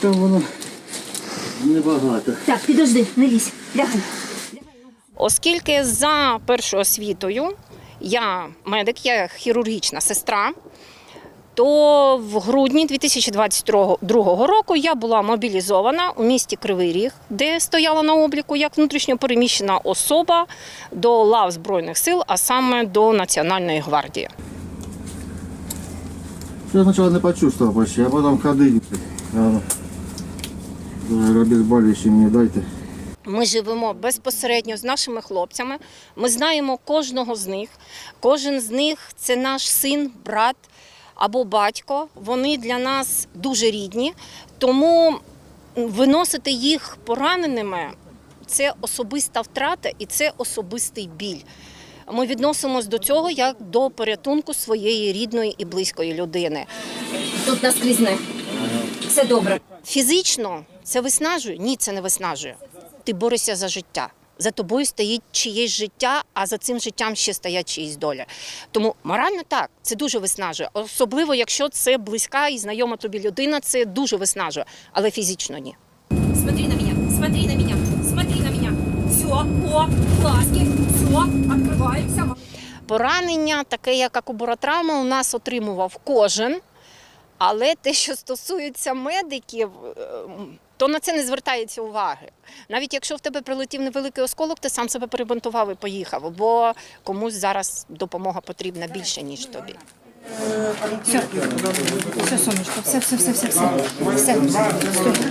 Там воно небагато. Так, підожди, не лізь. Лягай. Оскільки за першою освітою я медик, я хірургічна сестра, то в грудні 2022 року я була мобілізована у місті Кривий Ріг, де стояла на обліку як внутрішньо переміщена особа до лав Збройних сил, а саме до Національної гвардії. Я сначала не почувствовал почти, а потом ходить. Обезболивающее мне дайте. Ми живемо безпосередньо з нашими хлопцями. Ми знаємо кожного з них. Кожен з них це наш син, брат або батько. Вони для нас дуже рідні. Тому виносити їх пораненими це особиста втрата і це особистий біль. Ми відносимось до цього як до порятунку своєї рідної і близької людини. Тут наскрізне. Все добре. Фізично це виснажує? Ні, це не виснажує. Ти борешся за життя. За тобою стоїть чиєсь життя, а за цим життям ще стоять чиїсь доля. Тому морально так, це дуже виснажує. Особливо, якщо це близька і знайома тобі людина, це дуже виснажує, але фізично ні. Смотри на меня, смотри на меня, смотри на меня. Все, о, глазки, все, открываемся. Поранення, таке як акубаротравма, у нас отримував кожен. Але те, що стосується медиків, е, то на це не звертається уваги. Навіть якщо в тебе прилетів невеликий осколок, ти сам себе перебинтував і поїхав, бо комусь зараз допомога потрібна більше, ніж тобі. Все, сонечко, все, все, все, все, все. Все, все.